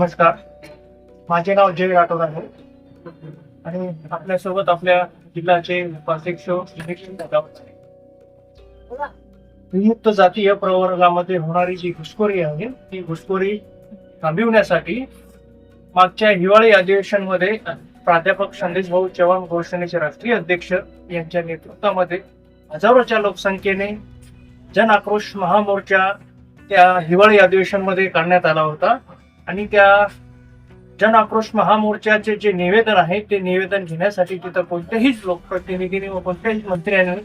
नमस्कार. माझे नाव जय राठोड आहे. आणि आपल्यासोबत आपल्या जिल्ह्याचे उपाध्यक्ष विमुक्त जातीय प्रवर्गामध्ये होणारी जी घुसखोरी आहे ती घुसखोरी थांबविण्यासाठी मागच्या हिवाळी अधिवेशनमध्ये प्राध्यापक संदेश भाऊ चव्हाण घोषणेचे राष्ट्रीय अध्यक्ष यांच्या नेतृत्वामध्ये हजारोच्या लोकसंख्येने जन आक्रोश महामोर्चा त्या हिवाळी अधिवेशनमध्ये काढण्यात आला होता. आणि त्या जन आक्रोश महामोर्चाचे जे निवेदन आहे ते निवेदन घेण्यासाठी तिथं कोणत्याहीच लोकप्रतिनिधीने व कोणत्याही मंत्र्यांनी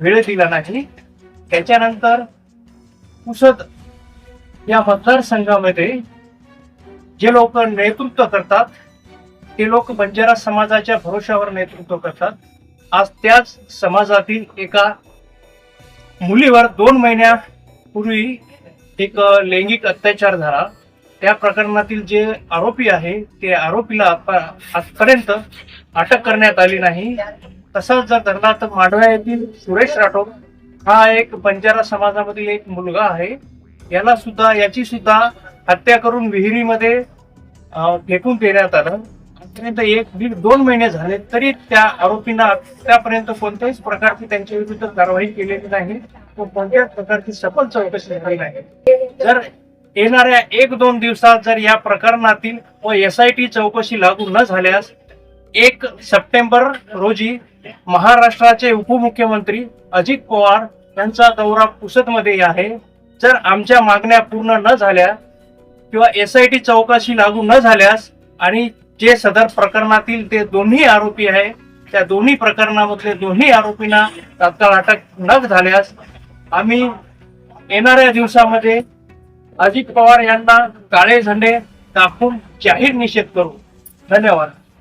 वेळ दिला नाही. त्याच्यानंतर पुसद या मतदारसंघामध्ये जे लोक नेतृत्व करतात ते लोक बंजारा समाजाच्या भरोशावर नेतृत्व करतात. आज त्याच समाजातील एका मुलीवर दोन महिन्यापूर्वी एक लैंगिक अत्याचार झाला. त्या प्रकरणातील जे आरोपी आहे ते आरोपीला आजपर्यंत अटक करण्यात आली नाही. तसंच जर धरला तर मांडवा येथील सुरेश राठोड हा एक बंजारा समाजामधील एक मुलगा आहे. याला सुद्धा याची सुद्धा हत्या करून विहिरीमध्ये फेकून देण्यात आलं. आजपर्यंत एक दीड दोन महिने झाले तरी त्या आरोपींना आतापर्यंत कोणत्याही प्रकारची त्यांच्या विरुद्ध कारवाई केलेली नाही. व कोणत्याच प्रकारची सफल चौकशी झाली नाही. जर येणाऱ्या एक दोन दिवसात जर या प्रकरणातील व एस आय टी चौकशी लागू न झाल्यास एक सप्टेंबर रोजी महाराष्ट्राचे उपमुख्यमंत्री अजित पवार यांचा दौरा पुसतमध्ये आहे. जर आमच्या मागण्या पूर्ण न झाल्या किंवा एस आय टी चौकशी लागू न झाल्यास आणि जे सदर प्रकरणातील ते दोन्ही आरोपी आहे त्या दोन्ही प्रकरणामधले दोन्ही आरोपींना तात्काळ अटक न झाल्यास आम्ही येणाऱ्या दिवसामध्ये अजित पवार यांना काळे झेंडे दाखवून जाहीर निषेध करू. धन्यवाद.